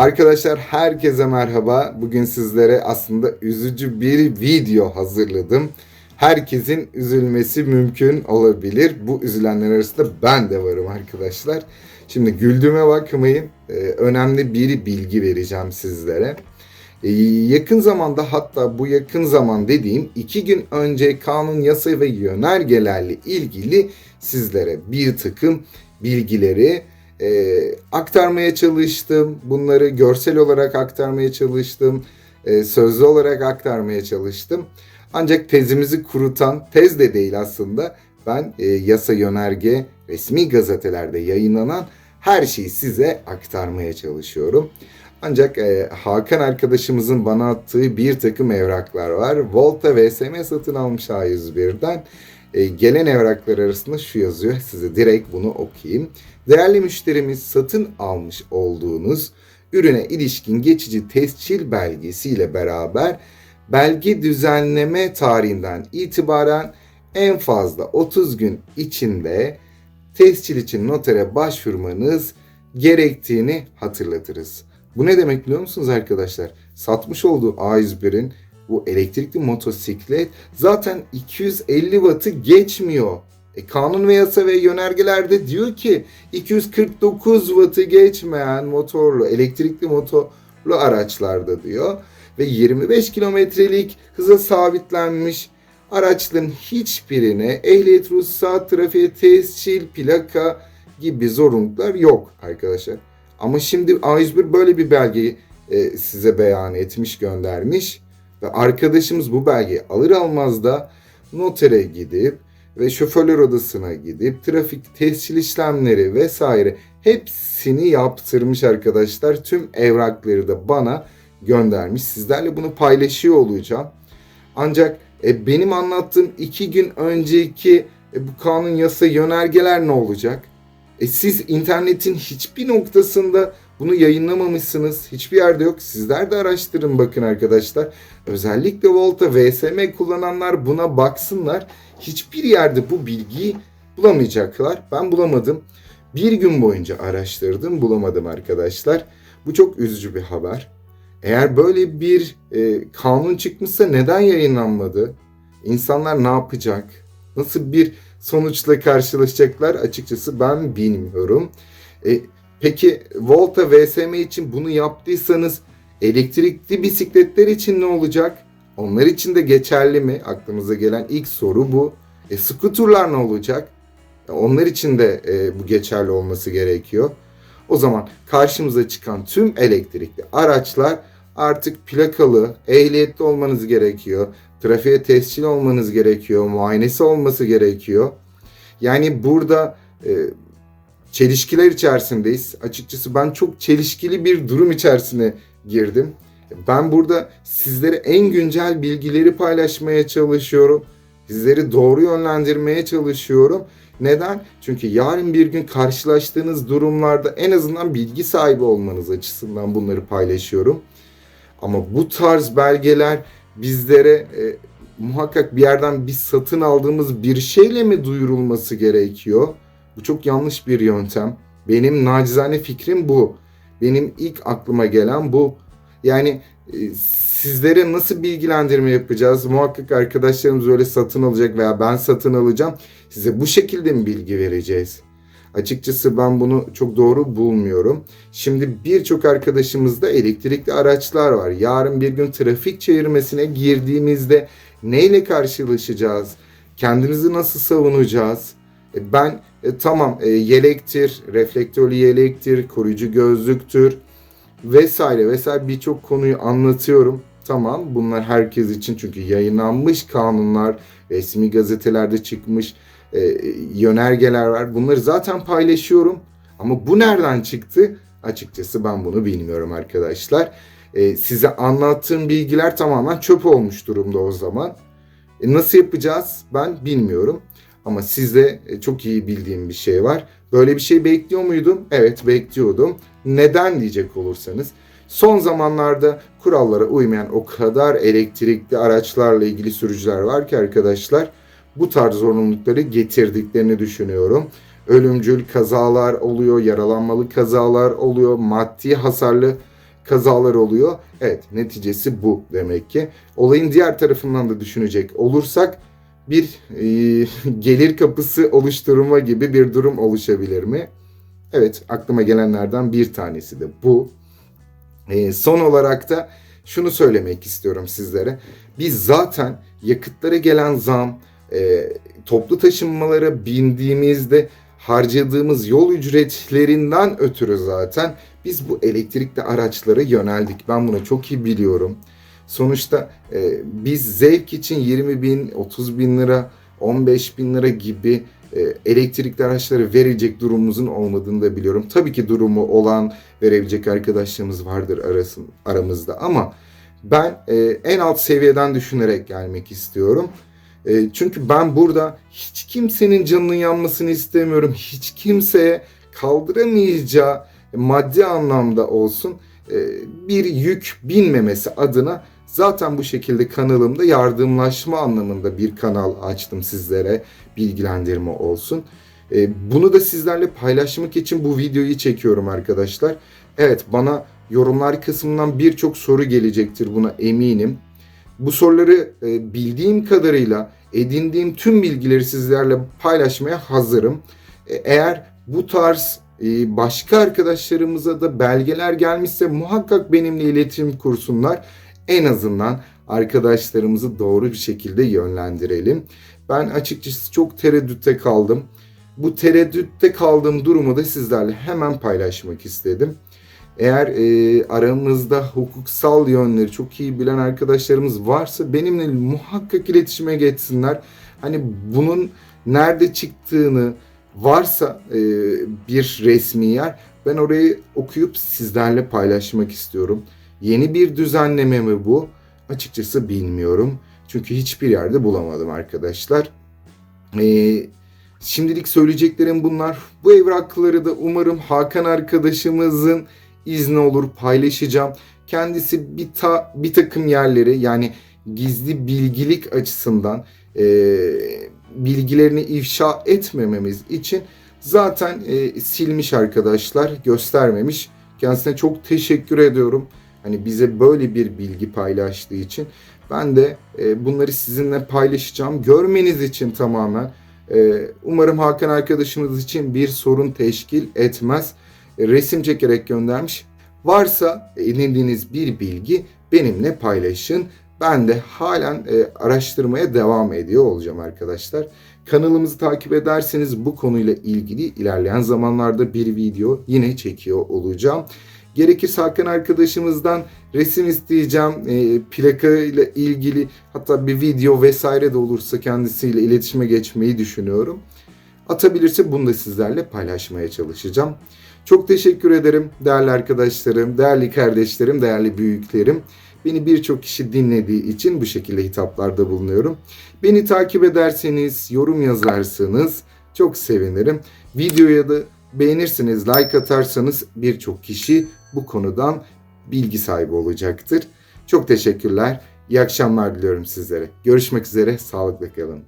Arkadaşlar herkese merhaba. Bugün sizlere aslında üzücü bir video hazırladım. Herkesin üzülmesi mümkün olabilir. Bu üzülenler arasında ben de varım arkadaşlar. Şimdi güldüğüme bakmayın. Ee, önemli bir bilgi vereceğim sizlere. Ee, yakın zamanda hatta bu yakın zaman dediğim iki gün önce kanun, yasa ve yönergelerle ilgili sizlere bir takım bilgileri e, aktarmaya çalıştım. Bunları görsel olarak aktarmaya çalıştım. E, sözlü olarak aktarmaya çalıştım. Ancak tezimizi kurutan, tez de değil aslında. Ben e, yasa yönerge, resmi gazetelerde yayınlanan her şeyi size aktarmaya çalışıyorum. Ancak e, Hakan arkadaşımızın bana attığı bir takım evraklar var. Volta VSM satın almış A101'den. E, gelen evraklar arasında şu yazıyor. Size direkt bunu okuyayım. Değerli müşterimiz satın almış olduğunuz ürüne ilişkin geçici tescil belgesiyle beraber belge düzenleme tarihinden itibaren en fazla 30 gün içinde tescil için notere başvurmanız gerektiğini hatırlatırız. Bu ne demek biliyor musunuz arkadaşlar? Satmış olduğu A101'in bu elektrikli motosiklet zaten 250 wattı geçmiyor. E, kanun ve yasa ve yönergelerde diyor ki 249 wattı geçmeyen motorlu, elektrikli motorlu araçlarda diyor ve 25 kilometrelik hıza sabitlenmiş araçların hiçbirine ehliyet, ruhsat, trafiğe tescil, plaka gibi zorunluluklar yok arkadaşlar. Ama şimdi A101 böyle bir belgeyi e, size beyan etmiş, göndermiş. Ve arkadaşımız bu belgeyi alır almaz da notere gidip ve şoförler odasına gidip trafik tescil işlemleri vesaire hepsini yaptırmış arkadaşlar. Tüm evrakları da bana göndermiş. Sizlerle bunu paylaşıyor olacağım. Ancak e, benim anlattığım iki gün önceki e, bu kanun yasa yönergeler ne olacak? E, siz internetin hiçbir noktasında bunu yayınlamamışsınız. Hiçbir yerde yok. Sizler de araştırın bakın arkadaşlar. Özellikle Volta VSM kullananlar buna baksınlar. Hiçbir yerde bu bilgiyi bulamayacaklar. Ben bulamadım. Bir gün boyunca araştırdım bulamadım arkadaşlar. Bu çok üzücü bir haber. Eğer böyle bir e, kanun çıkmışsa neden yayınlanmadı? İnsanlar ne yapacak? Nasıl bir sonuçla karşılaşacaklar açıkçası ben bilmiyorum. E, peki Volta VSM için bunu yaptıysanız elektrikli bisikletler için ne olacak? Onlar için de geçerli mi? Aklımıza gelen ilk soru bu. E, skuturlar ne olacak? E, onlar için de e, bu geçerli olması gerekiyor. O zaman karşımıza çıkan tüm elektrikli araçlar artık plakalı, ehliyetli olmanız gerekiyor. Trafiğe tescil olmanız gerekiyor. Muayenesi olması gerekiyor. Yani burada e, çelişkiler içerisindeyiz. Açıkçası ben çok çelişkili bir durum içerisine girdim. Ben burada sizlere en güncel bilgileri paylaşmaya çalışıyorum. Sizleri doğru yönlendirmeye çalışıyorum. Neden? Çünkü yarın bir gün karşılaştığınız durumlarda en azından bilgi sahibi olmanız açısından bunları paylaşıyorum. Ama bu tarz belgeler bizlere e, muhakkak bir yerden biz satın aldığımız bir şeyle mi duyurulması gerekiyor? Bu çok yanlış bir yöntem. Benim nacizane fikrim bu. Benim ilk aklıma gelen bu. Yani e, sizlere nasıl bilgilendirme yapacağız? Muhakkak arkadaşlarımız öyle satın alacak veya ben satın alacağım. Size bu şekilde mi bilgi vereceğiz? Açıkçası ben bunu çok doğru bulmuyorum. Şimdi birçok arkadaşımızda elektrikli araçlar var. Yarın bir gün trafik çevirmesine girdiğimizde neyle karşılaşacağız? Kendimizi nasıl savunacağız? E, ben e, tamam e, yelektir, reflektörlü yelektir, koruyucu gözlüktür vesaire vesaire birçok konuyu anlatıyorum. Tamam bunlar herkes için çünkü yayınlanmış kanunlar, resmi gazetelerde çıkmış e, yönergeler var. Bunları zaten paylaşıyorum. Ama bu nereden çıktı? Açıkçası ben bunu bilmiyorum arkadaşlar. E, size anlattığım bilgiler tamamen çöp olmuş durumda o zaman. E, nasıl yapacağız? Ben bilmiyorum. Ama sizde e, çok iyi bildiğim bir şey var. Böyle bir şey bekliyor muydum? Evet bekliyordum. Neden diyecek olursanız son zamanlarda kurallara uymayan o kadar elektrikli araçlarla ilgili sürücüler var ki arkadaşlar bu tarz zorunlulukları getirdiklerini düşünüyorum. Ölümcül kazalar oluyor, yaralanmalı kazalar oluyor, maddi hasarlı kazalar oluyor. Evet neticesi bu demek ki. Olayın diğer tarafından da düşünecek olursak bir e, gelir kapısı oluşturma gibi bir durum oluşabilir mi? Evet aklıma gelenlerden bir tanesi de bu. E, son olarak da şunu söylemek istiyorum sizlere. Biz zaten yakıtlara gelen zam, e, toplu taşınmalara bindiğimizde harcadığımız yol ücretlerinden ötürü zaten biz bu elektrikli araçlara yöneldik. Ben bunu çok iyi biliyorum. Sonuçta e, biz zevk için 20 bin, 30 bin lira, 15 bin lira gibi e, elektrikli araçlara verecek durumumuzun olmadığını da biliyorum. Tabii ki durumu olan verebilecek arkadaşlarımız vardır arasın, aramızda ama ben e, en alt seviyeden düşünerek gelmek istiyorum. E, çünkü ben burada hiç kimsenin canının yanmasını istemiyorum. Hiç kimseye kaldıramayacağı maddi anlamda olsun e, bir yük binmemesi adına zaten bu şekilde kanalımda yardımlaşma anlamında bir kanal açtım sizlere bilgilendirme olsun. E, bunu da sizlerle paylaşmak için bu videoyu çekiyorum arkadaşlar. Evet bana yorumlar kısmından birçok soru gelecektir buna eminim. Bu soruları e, bildiğim kadarıyla edindiğim tüm bilgileri sizlerle paylaşmaya hazırım. E, eğer bu tarz e, başka arkadaşlarımıza da belgeler gelmişse muhakkak benimle iletişim kursunlar. En azından arkadaşlarımızı doğru bir şekilde yönlendirelim. Ben açıkçası çok tereddütte kaldım. Bu tereddütte kaldığım durumu da sizlerle hemen paylaşmak istedim. Eğer e, aramızda hukuksal yönleri çok iyi bilen arkadaşlarımız varsa benimle muhakkak iletişime geçsinler. Hani bunun nerede çıktığını varsa e, bir resmi yer ben orayı okuyup sizlerle paylaşmak istiyorum. Yeni bir düzenleme mi bu? Açıkçası bilmiyorum. Çünkü hiçbir yerde bulamadım arkadaşlar. Ee, şimdilik söyleyeceklerim bunlar. Bu evrakları da umarım Hakan arkadaşımızın izni olur paylaşacağım. Kendisi bir, ta, bir takım yerleri yani gizli bilgilik açısından e, bilgilerini ifşa etmememiz için zaten e, silmiş arkadaşlar göstermemiş. Kendisine çok teşekkür ediyorum. Hani bize böyle bir bilgi paylaştığı için. Ben de e, bunları sizinle paylaşacağım. Görmeniz için tamamen. E, umarım Hakan arkadaşımız için bir sorun teşkil etmez. E, resim çekerek göndermiş. Varsa edindiğiniz bir bilgi benimle paylaşın. Ben de halen e, araştırmaya devam ediyor olacağım arkadaşlar. Kanalımızı takip ederseniz bu konuyla ilgili ilerleyen zamanlarda bir video yine çekiyor olacağım. Gerekirse Hakan arkadaşımızdan resim isteyeceğim. E, plaka ile ilgili hatta bir video vesaire de olursa kendisiyle iletişime geçmeyi düşünüyorum. Atabilirse bunu da sizlerle paylaşmaya çalışacağım. Çok teşekkür ederim değerli arkadaşlarım, değerli kardeşlerim, değerli büyüklerim. Beni birçok kişi dinlediği için bu şekilde hitaplarda bulunuyorum. Beni takip ederseniz, yorum yazarsanız çok sevinirim. Videoya da beğenirsiniz, like atarsanız birçok kişi bu konudan bilgi sahibi olacaktır. Çok teşekkürler. İyi akşamlar diliyorum sizlere. Görüşmek üzere. Sağlıkla kalın.